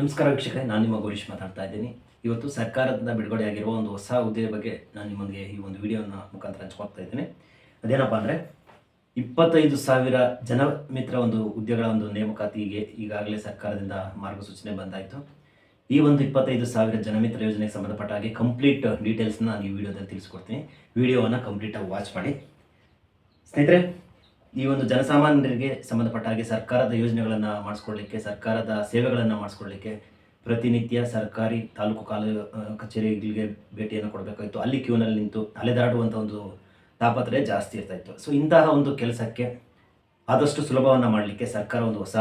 ನಮಸ್ಕಾರ ವೀಕ್ಷಕರೇ, ನಾನು ನಿಮ್ಮ ಗೌರೀಶ್ ಮಾತಾಡ್ತಾ ಇದ್ದೀನಿ. ಇವತ್ತು ಸರ್ಕಾರದಿಂದ ಬಿಡುಗಡೆಯಾಗಿರುವ ಒಂದು ಹೊಸ ಹುದ್ದೆಯ ಬಗ್ಗೆ ನಾನು ನಿಮಗೆ ಈ ಒಂದು ವಿಡಿಯೋನ ಮುಖಾಂತರ ಹಂಚ್ಕೊಳ್ತಾ ಇದ್ದೀನಿ. ಅದೇನಪ್ಪ ಅಂದರೆ, ಇಪ್ಪತ್ತೈದು ಸಾವಿರ ಜನ ಮಿತ್ರ ಒಂದು ಹುದ್ದೆಗಳ ಒಂದು ನೇಮಕಾತಿಗೆ ಈಗಾಗಲೇ ಸರ್ಕಾರದಿಂದ ಮಾರ್ಗಸೂಚನೆ ಬಂದಾಯಿತು. ಈ ಒಂದು ಇಪ್ಪತ್ತೈದು ಸಾವಿರ ಜನಮಿತ್ರ ಯೋಜನೆಗೆ ಸಂಬಂಧಪಟ್ಟ ಹಾಗೆ ಕಂಪ್ಲೀಟ್ ಡೀಟೇಲ್ಸ್ನ ನಾನು ಈ ವಿಡಿಯೋದಲ್ಲಿ ತಿಳಿಸ್ಕೊಡ್ತೀನಿ. ವಿಡಿಯೋವನ್ನು ಕಂಪ್ಲೀಟಾಗಿ ವಾಚ್ ಮಾಡಿ. ಸ್ನೇಹಿತರೆ ಈ ಒಂದು ಜನಸಾಮಾನ್ಯರಿಗೆ ಸಂಬಂಧಪಟ್ಟ ಹಾಗೆ ಸರ್ಕಾರದ ಯೋಜನೆಗಳನ್ನು ಮಾಡಿಸ್ಕೊಳ್ಳಿಕ್ಕೆ ಸರ್ಕಾರದ ಸೇವೆಗಳನ್ನು ಮಾಡಿಸ್ಕೊಳ್ಳಿಕ್ಕೆ ಪ್ರತಿನಿತ್ಯ ಸರ್ಕಾರಿ ತಾಲೂಕು ಕಾಲು ಆ, ಕಚೇರಿಗಳಿಗೆ ಭೇಟಿಯನ್ನು ಕೊಡಬೇಕಾಯಿತು. ಅಲ್ಲಿ ಕ್ಯೂನಲ್ಲಿ ನಿಂತು ಅಲೆದಾಡುವಂಥ ಒಂದು ತಾಪತ್ರೆ ಜಾಸ್ತಿ ಇರ್ತಾ ಇತ್ತು. ಸೊ ಇಂತಹ ಒಂದು ಕೆಲಸಕ್ಕೆ ಆದಷ್ಟು ಸುಲಭವನ್ನು ಮಾಡಲಿಕ್ಕೆ ಸರ್ಕಾರ ಒಂದು ಹೊಸ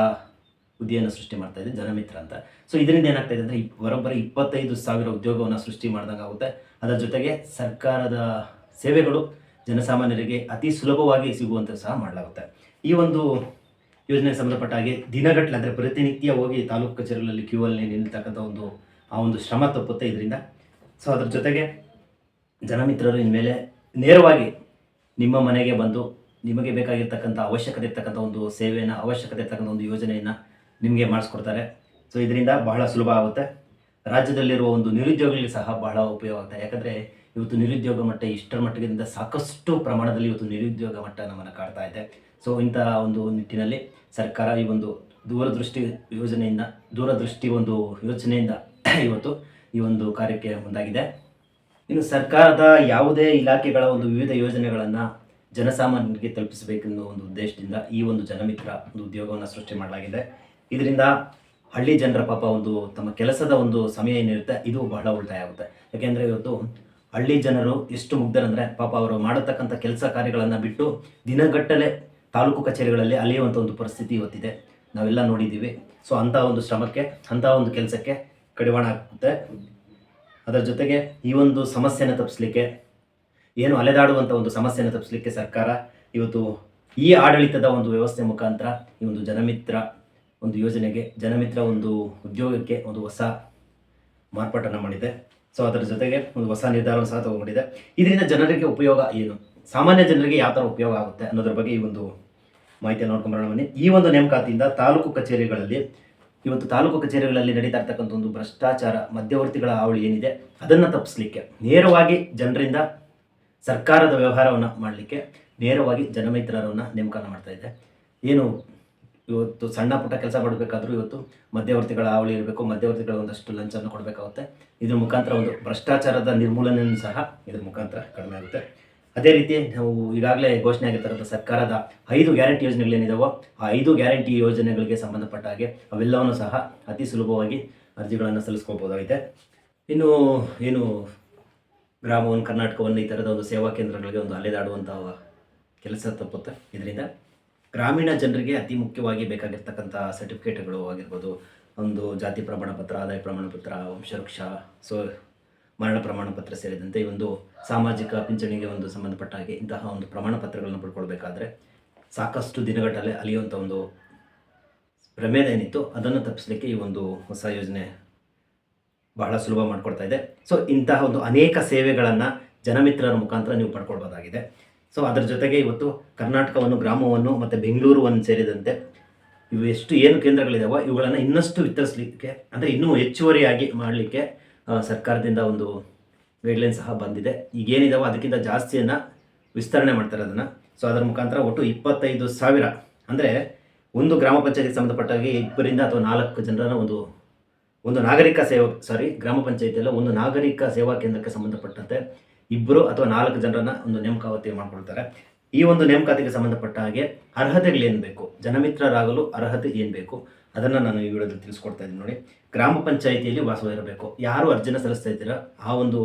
ಹುದ್ದೆಯನ್ನು ಸೃಷ್ಟಿ ಮಾಡ್ತಾ ಇದೆ ಜನಮಿತ್ರ ಅಂತ. ಸೊ ಇದರಿಂದ ಏನಾಗ್ತಾ ಇದೆ ಅಂದರೆ ಬರೋಬ್ಬರಿ ಇಪ್ಪತ್ತೈದು ಸಾವಿರ ಉದ್ಯೋಗವನ್ನು ಸೃಷ್ಟಿ ಮಾಡ್ದಂಗೆ ಆಗುತ್ತೆ ಅದರ ಜೊತೆಗೆ ಸರ್ಕಾರದ ಸೇವೆಗಳು ಜನಸಾಮಾನ್ಯರಿಗೆ ಅತಿ ಸುಲಭವಾಗಿ ಸಿಗುವಂತೆ ಸಹ ಮಾಡಲಾಗುತ್ತೆ. ಈ ಒಂದು ಯೋಜನೆಗೆ ಸಂಬಂಧಪಟ್ಟ ಹಾಗೆ ದಿನಗಟ್ಟಲೆ ಅಂದರೆ ಪ್ರತಿನಿತ್ಯ ಹೋಗಿ ತಾಲೂಕು ಕಚೇರಿಗಳಲ್ಲಿ ಕ್ಯೂ ಅಲ್ಲಿ ನಿಲ್ತಕ್ಕಂಥ ಒಂದು, ಆ ಒಂದು ಶ್ರಮ ತಪ್ಪುತ್ತೆ ಇದರಿಂದ. ಸೊ ಅದ್ರ ಜೊತೆಗೆ ಜನಮಿತ್ರರು ಇನ್ಮೇಲೆ ನೇರವಾಗಿ ನಿಮ್ಮ ಮನೆಗೆ ಬಂದು ನಿಮಗೆ ಬೇಕಾಗಿರ್ತಕ್ಕಂಥ ಅವಶ್ಯಕತೆ ಇರ್ತಕ್ಕಂಥ ಒಂದು ಸೇವೆಯನ್ನು, ಅವಶ್ಯಕತೆ ಇರ್ತಕ್ಕಂಥ ಒಂದು ಯೋಜನೆಯನ್ನು ನಿಮಗೆ ಮಾಡಿಸ್ಕೊಡ್ತಾರೆ. ಸೊ ಇದರಿಂದ ಬಹಳ ಸುಲಭ ಆಗುತ್ತೆ. ರಾಜ್ಯದಲ್ಲಿರುವ ಒಂದು ನಿರುದ್ಯೋಗಿಗಳಿಗೆ ಸಹ ಬಹಳ ಉಪಯೋಗ ಆಗುತ್ತೆ. ಯಾಕಂದರೆ ಇವತ್ತು ನಿರುದ್ಯೋಗ ಮಟ್ಟ ಇಷ್ಟರ ಮಟ್ಟಿಗಿಂತ ಸಾಕಷ್ಟು ಪ್ರಮಾಣದಲ್ಲಿ ಇವತ್ತು ನಿರುದ್ಯೋಗ ಮಟ್ಟ ನಮ್ಮನ್ನು ಕಾಡ್ತಾ ಇದೆ. ಸೊ ಇಂತಹ ಒಂದು ನಿಟ್ಟಿನಲ್ಲಿ ಸರ್ಕಾರ ಈ ಒಂದು ದೂರದೃಷ್ಟಿ ಯೋಜನೆಯಿಂದ, ದೂರದೃಷ್ಟಿ ಒಂದು ಯೋಜನೆಯಿಂದ ಇವತ್ತು ಈ ಒಂದು ಕಾರ್ಯಕ್ಕೆ ಮುಂದಾಗಿದೆ. ಇನ್ನು ಸರ್ಕಾರದ ಯಾವುದೇ ಇಲಾಖೆಗಳ ಒಂದು ವಿವಿಧ ಯೋಜನೆಗಳನ್ನು ಜನಸಾಮಾನ್ಯರಿಗೆ ತಲುಪಿಸಬೇಕೆಂದು ಒಂದು ಉದ್ದೇಶದಿಂದ ಈ ಒಂದು ಜನಮಿತ್ರ ಒಂದು ಉದ್ಯೋಗವನ್ನು ಸೃಷ್ಟಿ ಮಾಡಲಾಗಿದೆ. ಇದರಿಂದ ಹಳ್ಳಿ ಜನರ ಪಾಪ ಒಂದು ತಮ್ಮ ಕೆಲಸದ ಒಂದು ಸಮಯ ಏನಿರುತ್ತೆ, ಇದು ಬಹಳ ಉಳಿತಾಯ ಆಗುತ್ತೆ. ಯಾಕೆಂದರೆ ಇವತ್ತು ಹಳ್ಳಿ ಜನರು ಎಷ್ಟು ಮುಗ್ಧರಂದ್ರೆ ಪಾಪ ಅವರು ಮಾಡತಕ್ಕಂಥ ಕೆಲಸ ಕಾರ್ಯಗಳನ್ನು ಬಿಟ್ಟು ದಿನಗಟ್ಟಲೆ ತಾಲೂಕು ಕಚೇರಿಗಳಲ್ಲಿ ಅಲಿಯುವಂಥ ಒಂದು ಪರಿಸ್ಥಿತಿ ಇವತ್ತಿದೆ. ನಾವೆಲ್ಲ ನೋಡಿದ್ದೀವಿ. ಸೊ ಅಂಥ ಒಂದು ಶ್ರಮಕ್ಕೆ, ಅಂಥ ಒಂದು ಕೆಲಸಕ್ಕೆ ಕಡಿವಾಣ ಆಗುತ್ತೆ ಅದರ ಜೊತೆಗೆ ಈ ಒಂದು ಸಮಸ್ಯೆನ ತಪ್ಪಿಸ್ಲಿಕ್ಕೆ ಏನು ಅಲೆದಾಡುವಂಥ ಒಂದು ಸಮಸ್ಯೆನ ತಪ್ಪಿಸ್ಲಿಕ್ಕೆ ಸರ್ಕಾರ ಇವತ್ತು ಈ ಆಡಳಿತದ ಒಂದು ವ್ಯವಸ್ಥೆ ಮುಖಾಂತರ ಈ ಒಂದು ಜನಮಿತ್ರ ಒಂದು ಯೋಜನೆಗೆ, ಜನಮಿತ್ರ ಒಂದು ಉದ್ಯೋಗಕ್ಕೆ ಒಂದು ಹೊಸ ಮಾರ್ಪಾಟನ್ನು ಮಾಡಿದೆ. ಸೊ ಅದರ ಜೊತೆಗೆ ಒಂದು ಹೊಸ ನಿರ್ಧಾರವನ್ನು ಸಹ ತಗೊಂಡಿದೆ ಇದರಿಂದ ಜನರಿಗೆ ಉಪಯೋಗ ಏನು? ಸಾಮಾನ್ಯ ಜನರಿಗೆ ಯಾವ ಥರ ಉಪಯೋಗ ಆಗುತ್ತೆ ಅನ್ನೋದ್ರ ಬಗ್ಗೆ ಈ ಒಂದು ಮಾಹಿತಿಯನ್ನು ನೋಡ್ಕೊಂಬರೋಣ ಬನ್ನಿ. ಈ ಒಂದು ನೇಮಕಾತಿಯಿಂದ ತಾಲೂಕು ಕಚೇರಿಗಳಲ್ಲಿ, ಇವತ್ತು ತಾಲೂಕು ಕಚೇರಿಗಳಲ್ಲಿ ನಡೀತಾ ಇರ್ತಕ್ಕಂಥ ಒಂದು ಭ್ರಷ್ಟಾಚಾರ ಮಧ್ಯವರ್ತಿಗಳ ಹಾವಳಿ ಏನಿದೆ, ಅದನ್ನು ತಪ್ಪಿಸ್ಲಿಕ್ಕೆ, ನೇರವಾಗಿ ಜನರಿಂದ ಸರ್ಕಾರದ ವ್ಯವಹಾರವನ್ನು ಮಾಡಲಿಕ್ಕೆ ನೇರವಾಗಿ ಜನಮಿತ್ರರನ್ನು ನೇಮಕ ಮಾಡ್ತಾ ಇದೆ. ಏನು ಇವತ್ತು ಸಣ್ಣ ಪುಟ್ಟ ಕೆಲಸ ಮಾಡಬೇಕಾದ್ರೂ ಇವತ್ತು ಮಧ್ಯವರ್ತಿಗಳ ಹಾವಳಿ ಇರಬೇಕು, ಮಧ್ಯವರ್ತಿಗಳ ಒಂದಷ್ಟು ಲಂಚವನ್ನು ಕೊಡಬೇಕಾಗುತ್ತೆ. ಇದ್ರ ಮುಖಾಂತರ ಒಂದು ಭ್ರಷ್ಟಾಚಾರದ ನಿರ್ಮೂಲನೆಯನ್ನು ಸಹ ಇದ್ರ ಮುಖಾಂತರ ಕಡಿಮೆ ಆಗುತ್ತೆ. ಅದೇ ರೀತಿ ನಾವು ಈಗಾಗಲೇ ಘೋಷಣೆ ಆಗಿರ್ತಕ್ಕಂಥ ಸರ್ಕಾರದ ಐದು ಗ್ಯಾರಂಟಿ ಯೋಜನೆಗಳೇನಿದಾವೋ, ಆ ಐದು ಗ್ಯಾರಂಟಿ ಯೋಜನೆಗಳಿಗೆ ಸಂಬಂಧಪಟ್ಟ ಹಾಗೆ ಅವೆಲ್ಲವನ್ನು ಸಹ ಅತಿ ಸುಲಭವಾಗಿ ಅರ್ಜಿಗಳನ್ನು ಸಲ್ಲಿಸ್ಕೋಬೋದಾಗಿದೆ. ಇನ್ನು ಏನು ಗ್ರಾಮವನ್ನು, ಕರ್ನಾಟಕವನ್ನು ಈ ಥರದ ಒಂದು ಸೇವಾ ಕೇಂದ್ರಗಳಿಗೆ ಒಂದು ಅಲೆದಾಡುವಂಥ ಕೆಲಸ ತಪ್ಪುತ್ತೆ ಇದರಿಂದ. ಗ್ರಾಮೀಣ ಜನರಿಗೆ ಅತಿ ಮುಖ್ಯವಾಗಿ ಬೇಕಾಗಿರ್ತಕ್ಕಂಥ ಸರ್ಟಿಫಿಕೇಟ್ಗಳು ಆಗಿರ್ಬೋದು, ಒಂದು ಜಾತಿ ಪ್ರಮಾಣ ಪತ್ರ, ಆದಾಯ ಪ್ರಮಾಣ ಪತ್ರ ವಂಶವೃಕ್ಷ ಸೊ ಮರಣ ಪ್ರಮಾಣ ಪತ್ರ ಸೇರಿದಂತೆ ಈ ಒಂದು ಸಾಮಾಜಿಕ ಪಿಂಚಣಿಗೆ ಒಂದು ಸಂಬಂಧಪಟ್ಟ ಹಾಗೆ ಇಂತಹ ಒಂದು ಪ್ರಮಾಣ ಪತ್ರಗಳನ್ನು ಪಡ್ಕೊಳ್ಬೇಕಾದ್ರೆ ಸಾಕಷ್ಟು ದಿನಗಟ್ಟಲೆ ಅಲಿಯುವಂಥ ಒಂದು ಪ್ರಮೇದ ಏನಿತ್ತು, ಅದನ್ನು ತಪ್ಪಿಸಲಿಕ್ಕೆ ಈ ಒಂದು ಹೊಸ ಯೋಜನೆ ಬಹಳ ಸುಲಭ ಮಾಡಿಕೊಡ್ತಾ ಇದೆ. ಸೊ ಇಂತಹ ಒಂದು ಅನೇಕ ಸೇವೆಗಳನ್ನು ಜನಮಿತ್ರರ ಮುಖಾಂತರ ನೀವು ಪಡ್ಕೊಳ್ಬೋದಾಗಿದೆ. ಸೊ ಅದರ ಜೊತೆಗೆ ಇವತ್ತು ಕರ್ನಾಟಕವನ್ನು, ಗ್ರಾಮವನ್ನು ಮತ್ತು ಬೆಂಗಳೂರುವನ್ನು ಸೇರಿದಂತೆ ಇವು ಎಷ್ಟು ಏನು ಕೇಂದ್ರಗಳಿದಾವೋ ಇವುಗಳನ್ನು ಇನ್ನಷ್ಟು ವಿತರಿಸಲಿಕ್ಕೆ ಅಂದರೆ ಇನ್ನೂ ಹೆಚ್ಚುವರಿಯಾಗಿ ಮಾಡಲಿಕ್ಕೆ ಸರ್ಕಾರದಿಂದ ಒಂದು ಗೈಡ್ಲೈನ್ ಸಹ ಬಂದಿದೆ. ಈಗೇನಿದಾವೋ ಅದಕ್ಕಿಂತ ಜಾಸ್ತಿಯನ್ನು ವಿಸ್ತರಣೆ ಮಾಡ್ತಾರೆ ಅದನ್ನು. ಸೊ ಅದರ ಮುಖಾಂತರ ಒಟ್ಟು ಇಪ್ಪತ್ತೈದು ಸಾವಿರ ಅಂದರೆ ಒಂದು ಗ್ರಾಮ ಪಂಚಾಯತಿಗೆ ಸಂಬಂಧಪಟ್ಟಾಗಿ ಇಬ್ಬರಿಂದ ಅಥವಾ ನಾಲ್ಕು ಜನರ ಒಂದು ಒಂದು ನಾಗರಿಕ ಸೇವಾ ಸಾರಿ ಗ್ರಾಮ ಪಂಚಾಯತಿಯಲ್ಲ, ಒಂದು ನಾಗರಿಕ ಸೇವಾ ಕೇಂದ್ರಕ್ಕೆ ಸಂಬಂಧಪಟ್ಟಂತೆ ಇಬ್ಬರು ಅಥವಾ ನಾಲ್ಕು ಜನರನ್ನ ಒಂದು ನೇಮಕಾವತಿ ಮಾಡ್ಕೊಳ್ತಾರೆ. ಈ ಒಂದು ನೇಮಕಾತಿಗೆ ಸಂಬಂಧಪಟ್ಟ ಹಾಗೆ ಅರ್ಹತೆಗಳೇನು ಬೇಕು? ಜನಮಿತ್ರರಾಗಲು ಅರ್ಹತೆ ಏನು ಬೇಕು? ಅದನ್ನು ನಾನು ಈ ವಿಡಿಯೋದಲ್ಲಿ ತಿಳಿಸ್ಕೊಡ್ತಾ ಇದ್ದೀನಿ ನೋಡಿ. ಗ್ರಾಮ ಪಂಚಾಯಿತಿಯಲ್ಲಿ ವಾಸವಾಗಿರಬೇಕು ಯಾರು ಅರ್ಜಿನ ಸಲ್ಲಿಸ್ತಾ ಇದ್ದೀರಾ? ಆ ಒಂದು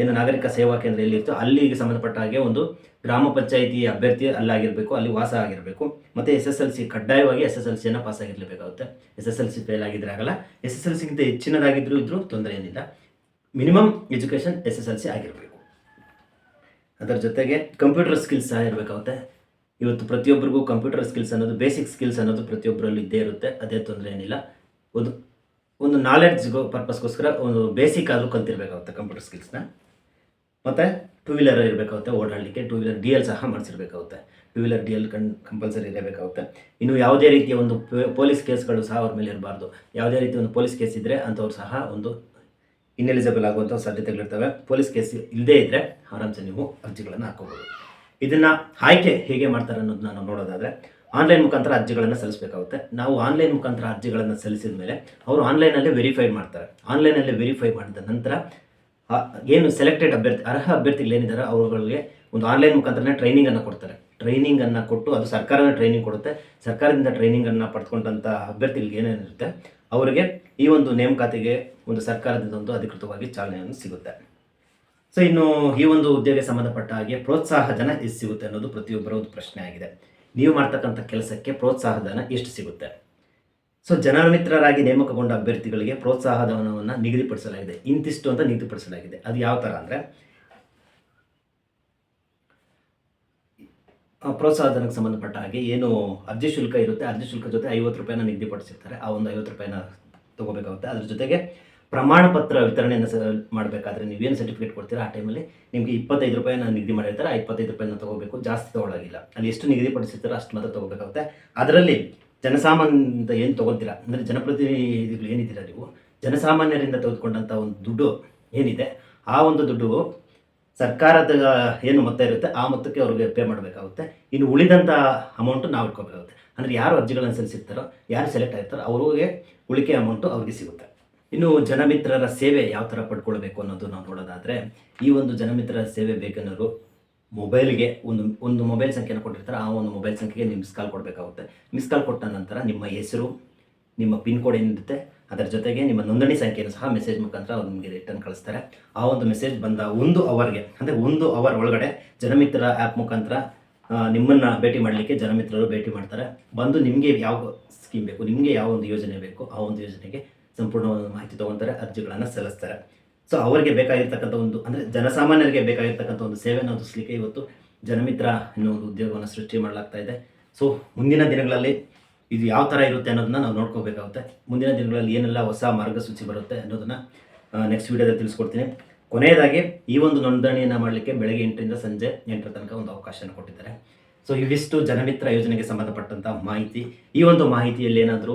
ಏನು ನಾಗರಿಕ ಸೇವಾ ಕೇಂದ್ರ ಎಲ್ಲಿರ್ತೋ ಅಲ್ಲಿಗೆ ಸಂಬಂಧಪಟ್ಟ ಹಾಗೆ ಒಂದು ಗ್ರಾಮ ಪಂಚಾಯಿತಿ ಅಭ್ಯರ್ಥಿ ಅಲ್ಲಾಗಿರಬೇಕು, ಅಲ್ಲಿ ವಾಸ ಆಗಿರಬೇಕು. ಮತ್ತು ಎಸ್ ಎಸ್ ಎಲ್ ಸಿ ಕಡ್ಡಾಯವಾಗಿ ಎಸ್ ಎಸ್ ಎಲ್ ಸಿಯನ್ನು pass ಆಗಿರಲೇಬೇಕಾಗುತ್ತೆ S S L C fail ಆಗಿದ್ರೆ ಆಗಲ್ಲ. ಎಸ್ ಎಸ್ ಎಲ್ ಸಿಗಿಂತ ಹೆಚ್ಚಿನದಾಗಿದ್ದರೂ ಇದ್ರೂ ತೊಂದರೆ ಏನಿಲ್ಲ. Minimum education S S L C ಆಗಿರಬೇಕು. ಅದರ ಜೊತೆಗೆ ಕಂಪ್ಯೂಟರ್ ಸ್ಕಿಲ್ಸ್ ಸಹ ಇರಬೇಕಾಗುತ್ತೆ. ಇವತ್ತು ಪ್ರತಿಯೊಬ್ಬರಿಗೂ ಕಂಪ್ಯೂಟರ್ ಸ್ಕಿಲ್ಸ್ ಅನ್ನೋದು ಬೇಸಿಕ್ ಸ್ಕಿಲ್ಸ್ ಅನ್ನೋದು ಪ್ರತಿಯೊಬ್ಬರಲ್ಲೂ ಇದ್ದೇ ಇರುತ್ತೆ. ಅದೇ ತೊಂದರೆ ಏನಿಲ್ಲ. ಒಂದು ಒಂದು ನಾಲೆಡ್ಜ್ಗೋ ಪರ್ಪಸ್ಗೋಸ್ಕರ ಒಂದು ಬೇಸಿಕ್ ಆದರೂ ಕಲ್ತಿರ್ಬೇಕಾಗುತ್ತೆ ಕಂಪ್ಯೂಟರ್ ಸ್ಕಿಲ್ಸ್ನ ಮತ್ತು ಟೂ ವೀಲರ್ ಇರಬೇಕಾಗುತ್ತೆ, ಓಡಾಡಲಿಕ್ಕೆ. ಟೂ ವೀಲರ್ ಡಿ ಎಲ್ ಸಹ ಮಾಡಿಸಿರ್ಬೇಕಾಗುತ್ತೆ. ಟೂ ವೀಲರ್ ಡಿ ಎಲ್ ಕಣ್ ಕಂಪಲ್ಸರಿ ಇರಬೇಕಾಗುತ್ತೆ. ಇನ್ನು ಯಾವುದೇ ರೀತಿಯ ಒಂದು ಪೊಲೀಸ್ ಕೇಸ್ಗಳು ಸಹ ಅವ್ರ ಮೇಲೆ ಇರಬಾರ್ದು. ಯಾವುದೇ ರೀತಿ ಒಂದು ಪೊಲೀಸ್ ಕೇಸ್ ಇದ್ದರೆ ಅಂಥವ್ರು ಸಹ ಒಂದು ಇನ್ಎಲಿಜಿಬಲ್ ಆಗುವಂಥ ಸಾಧ್ಯತೆಗಳಿರ್ತವೆ. ಪೊಲೀಸ್ ಕೇಸ್ ಇಲ್ಲದೇ ಇದ್ದರೆ ಆರಾಮ್ಸೆ ನೀವು ಅರ್ಜಿಗಳನ್ನು ಹಾಕೋಬೋದು. ಇದನ್ನು ಆಯ್ಕೆ ಹೇಗೆ ಮಾಡ್ತಾರೆ ಅನ್ನೋದನ್ನ ನಾನು ನೋಡೋದಾದರೆ ಆನ್ಲೈನ್ ಮುಖಾಂತರ ಅರ್ಜಿಗಳನ್ನು ಸಲ್ಲಿಸಬೇಕಾಗುತ್ತೆ. ನಾವು ಆನ್ಲೈನ್ ಮುಖಾಂತರ ಅರ್ಜಿಗಳನ್ನು ಸಲ್ಲಿಸಿದ ಮೇಲೆ ಅವರು ಆನ್ಲೈನಲ್ಲೇ ವೆರಿಫೈ ಮಾಡ್ತಾರೆ. ಆನ್ಲೈನಲ್ಲೇ ವೆರಿಫೈ ಮಾಡಿದ ನಂತರ ಏನು ಸೆಲೆಕ್ಟೆಡ್ ಅಭ್ಯರ್ಥಿ, ಅರ್ಹ ಅಭ್ಯರ್ಥಿಗಳು ಏನಿದ್ದಾರೆ ಅವರುಗಳಿಗೆ ಒಂದು ಆನ್ಲೈನ್ ಮುಖಾಂತರನೇ ಟ್ರೈನಿಂಗನ್ನು ಕೊಡ್ತಾರೆ. ಟ್ರೈನಿಂಗನ್ನು ಕೊಟ್ಟು ಅದು ಸರ್ಕಾರನೇ ಟ್ರೈನಿಂಗ್ ಕೊಡುತ್ತೆ. ಸರ್ಕಾರದಿಂದ ಟ್ರೈನಿಂಗನ್ನು ಪಡ್ಕೊಂಡಂಥ ಅಭ್ಯರ್ಥಿಗಳಿಗೆ ಏನೇನಿರುತ್ತೆ ಅವರಿಗೆ ಈ ಒಂದು ನೇಮಕಾತಿಗೆ ಒಂದು ಸರ್ಕಾರದಿಂದ ಒಂದು ಅಧಿಕೃತವಾಗಿ ಚಾಲನೆಯನ್ನು ಸಿಗುತ್ತೆ. ಸೊ ಇನ್ನು ಈ ಒಂದು ಉದ್ಯೋಗ ಸಂಬಂಧಪಟ್ಟ ಹಾಗೆ ಪ್ರೋತ್ಸಾಹ ಧನ ಎಷ್ಟು ಸಿಗುತ್ತೆ ಅನ್ನೋದು ಪ್ರತಿಯೊಬ್ಬರ ಒಂದು ಪ್ರಶ್ನೆ ಆಗಿದೆ. ನೀವು ಮಾಡ್ತಕ್ಕಂಥ ಕೆಲಸಕ್ಕೆ ಪ್ರೋತ್ಸಾಹ ಧನ ಎಷ್ಟು ಸಿಗುತ್ತೆ? ಸೊ ಜನರ ಮಿತ್ರರಾಗಿ ನೇಮಕಗೊಂಡ ಅಭ್ಯರ್ಥಿಗಳಿಗೆ ಪ್ರೋತ್ಸಾಹ ಧನವನ್ನು ನಿಗದಿಪಡಿಸಲಾಗಿದೆ. ಇಂತಿಷ್ಟು ಅಂತ ನಿಗದಿಪಡಿಸಲಾಗಿದೆ. ಅದು ಯಾವ ಥರ ಅಂದರೆ ಪ್ರೋತ್ಸಾಹ ಧನಕ್ಕೆ ಸಂಬಂಧಪಟ್ಟ ಹಾಗೆ ಏನು ಅರ್ಜಿ ಶುಲ್ಕ ಇರುತ್ತೆ, ಅರ್ಜಿ ಶುಲ್ಕ ಜೊತೆ ಐವತ್ತು ರೂಪಾಯಿನ ನಿಗದಿಪಡಿಸಿರ್ತಾರೆ. ಆ ಒಂದು ಐವತ್ತು ರೂಪಾಯಿನ ತಗೋಬೇಕಾಗುತ್ತೆ. ಅದ್ರ ಜೊತೆಗೆ ಪ್ರಮಾಣ ಪತ್ರ ವಿತರಣೆಯನ್ನು ಸ, ಮಾಡಬೇಕಾದ್ರೆ ನೀವೇನು ಸರ್ಟಿಫಿಕೇಟ್ ಕೊಡ್ತೀರಾ? ಆ ಟೈಮಲ್ಲಿ ನಿಮಗೆ ಇಪ್ಪತ್ತೈದು ರೂಪಾಯಿನ ನಿಗದಿ ಮಾಡಿರ್ತಾರೆ. ಆ ಇಪ್ಪತ್ತೈದು ರೂಪಾಯಿನ ತಗೋಬೇಕು. ಜಾಸ್ತಿ ತಗೊಳ್ಳೋಗಿಲ್ಲ ಅಲ್ಲಿ ಎಷ್ಟು ನಿಗದಿಪಡಿಸಿರ್ತಾರೋ ಅಷ್ಟು ಮಾತ್ರ ತಗೋಬೇಕಾಗುತ್ತೆ. ಅದರಲ್ಲಿ ಜನಸಾಮಾನ್ಯದ ಏನು ತಗೋತೀರಾ ಅಂದರೆ ಜನಪ್ರತಿನಿಧಿಗಳು ಏನಿದ್ದೀರಾ ನೀವು? ಜನಸಾಮಾನ್ಯರಿಂದ ತೆಗೆದುಕೊಂಡಂಥ ಒಂದು ದುಡ್ಡು ಏನಿದೆ? ಆ ಒಂದು ದುಡ್ಡು ಸರ್ಕಾರದ, ಏನು ಮೊತ್ತ ಇರುತ್ತೆ, ಆ ಮೊತ್ತಕ್ಕೆ ಅವ್ರಿಗೆ ಪೇ ಮಾಡಬೇಕಾಗುತ್ತೆ. ಇನ್ನು ಉಳಿದಂಥ ಅಮೌಂಟು ನಾವು ಇಟ್ಕೋಬೇಕಾಗುತ್ತೆ. ಅಂದರೆ ಯಾರು ಅರ್ಜಿಗಳನ್ನು ಸಲ್ಲಿಸಿರ್ತಾರೋ, ಯಾರು ಸೆಲೆಕ್ಟ್ ಆಗಿರ್ತಾರೋ, ಅವ್ರಿಗೆ ಉಳಿಕೆ ಅಮೌಂಟು ಅವ್ರಿಗೆ ಸಿಗುತ್ತೆ. ಇನ್ನು ಜನಮಿತ್ರರ ಸೇವೆ ಯಾವ ಥರ ಪಡ್ಕೊಳ್ಬೇಕು ಅನ್ನೋದು ನಾವು ನೋಡೋದಾದರೆ, ಈ ಒಂದು ಜನಮಿತ್ರರ ಸೇವೆ ಬೇಕನ್ನೋರು ಮೊಬೈಲ್ಗೆ ಒಂದು ಒಂದು ಮೊಬೈಲ್ ಸಂಖ್ಯೆನ ಕೊಟ್ಟಿರ್ತಾರೆ, ಆ ಒಂದು ಮೊಬೈಲ್ ಸಂಖ್ಯೆಗೆ ನೀವು ಮಿಸ್ ಕಾಲ್ ಕೊಡಬೇಕಾಗುತ್ತೆ. ಮಿಸ್ ಕಾಲ್ ಕೊಟ್ಟ ನಂತರ ನಿಮ್ಮ ಹೆಸರು, ನಿಮ್ಮ ಪಿನ್ ಕೋಡ್ ಏನಿರುತ್ತೆ ಅದರ ಜೊತೆಗೆ ನಿಮ್ಮ ನೋಂದಣಿ ಸಂಖ್ಯೆಯನ್ನು ಸಹ ಮೆಸೇಜ್ ಮುಖಾಂತರ ಅವ್ರು ನಿಮಗೆ ರಿಟರ್ನ್ ಕಳಿಸ್ತಾರೆ. ಆ ಒಂದು ಮೆಸೇಜ್ ಬಂದ ಒಂದು ಅವರ್ಗೆ ಅಂದರೆ ಒಂದು ಅವರ್ ಒಳಗಡೆ ಜನಮಿತ್ರ ಆ್ಯಪ್ ಮುಖಾಂತರ ನಿಮ್ಮನ್ನು ಭೇಟಿ ಮಾಡಲಿಕ್ಕೆ ಜನಮಿತ್ರರು ಭೇಟಿ ಮಾಡ್ತಾರೆ. ಬಂದು ನಿಮಗೆ ಯಾವ ಸ್ಕೀಮ್ ಬೇಕು, ನಿಮಗೆ ಯಾವ ಒಂದು ಯೋಜನೆ ಬೇಕು, ಆ ಒಂದು ಯೋಜನೆಗೆ ಸಂಪೂರ್ಣವಾದ ಮಾಹಿತಿ ತೊಗೊತಾರೆ, ಅರ್ಜಿಗಳನ್ನು ಸಲ್ಲಿಸ್ತಾರೆ. ಸೊ ಅವರಿಗೆ ಬೇಕಾಗಿರ್ತಕ್ಕಂಥ ಒಂದು, ಅಂದರೆ ಜನಸಾಮಾನ್ಯರಿಗೆ ಬೇಕಾಗಿರ್ತಕ್ಕಂಥ ಒಂದು ಸೇವೆಯನ್ನು ಒದಗಿಸಲಿಕ್ಕೆ ಇವತ್ತು ಜನಮಿತ್ರ ಅನ್ನೋ ಒಂದು ಉದ್ಯೋಗವನ್ನು ಸೃಷ್ಟಿ ಮಾಡಲಾಗ್ತಾ ಇದೆ. ಸೊ ಮುಂದಿನ ದಿನಗಳಲ್ಲಿ ಇದು ಯಾವ ಥರ ಇರುತ್ತೆ ಅನ್ನೋದನ್ನ ನಾವು ನೋಡ್ಕೋಬೇಕಾಗುತ್ತೆ. ಮುಂದಿನ ದಿನಗಳಲ್ಲಿ ಏನೆಲ್ಲ ಹೊಸ ಮಾರ್ಗಸೂಚಿ ಬರುತ್ತೆ ಅನ್ನೋದನ್ನು ನೆಕ್ಸ್ಟ್ ವಿಡಿಯೋದಲ್ಲಿ ತಿಳಿಸ್ಕೊಡ್ತೀನಿ. ಕೊನೆಯದಾಗಿ ಈ ಒಂದು ನೋಂದಣಿಯನ್ನು ಮಾಡಲಿಕ್ಕೆ ಬೆಳಗ್ಗೆ ಎಂಟರಿಂದ ಸಂಜೆ ಎಂಟರ ತನಕ ಒಂದು ಅವಕಾಶನ ಕೊಟ್ಟಿದ್ದಾರೆ. ಸೊ ಇವಿಷ್ಟು ಜನಮಿತ್ರ ಯೋಜನೆಗೆ ಸಂಬಂಧಪಟ್ಟಂಥ ಮಾಹಿತಿ. ಈ ಒಂದು ಮಾಹಿತಿಯಲ್ಲಿ ಏನಾದರೂ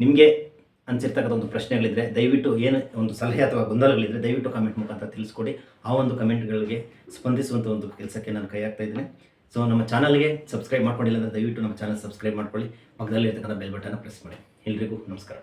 ನಿಮಗೆ ಅನಿಸಿರ್ತಕ್ಕಂಥ ಒಂದು ಪ್ರಶ್ನೆಗಳಿದ್ರೆ, ದಯವಿಟ್ಟು ಏನು ಒಂದು ಸಲಹೆ ಅಥವಾ ಗೊಂದಲಗಳಿದ್ದರೆ ದಯವಿಟ್ಟು ಕಮೆಂಟ್ ಮುಖಾಂತರ ತಿಳಿಸ್ಕೊಡಿ. ಆ ಒಂದು ಕಮೆಂಟ್ಗಳಿಗೆ ಸ್ಪಂದಿಸುವಂಥ ಒಂದು ಕೆಲಸಕ್ಕೆ ನಾನು ಕೈ ಹಾಕ್ತಾ ಇದ್ದೀನಿ. ಸೊ ನಮ್ಮ ಚಾನಲ್ಗೆ ಸಬ್ಸ್ಕ್ರೈಬ್ ಮಾಡ್ಕೊಂಡಿಲ್ಲ ಅಂತ ದಯವಿಟ್ಟು ನಮ್ಮ ಚಾನಲ್ ಸಬ್ಸ್ಕ್ರೈಬ್ ಮಾಡ್ಕೊಳ್ಳಿ. ಪಕ್ಕದಲ್ಲಿ ಇರ್ತಕ್ಕಂಥ ಬೆಲ್ ಬಟನ್ನ ಪ್ರೆಸ್ ಮಾಡಿ. ಎಲ್ರಿಗೂ ನಮಸ್ಕಾರ.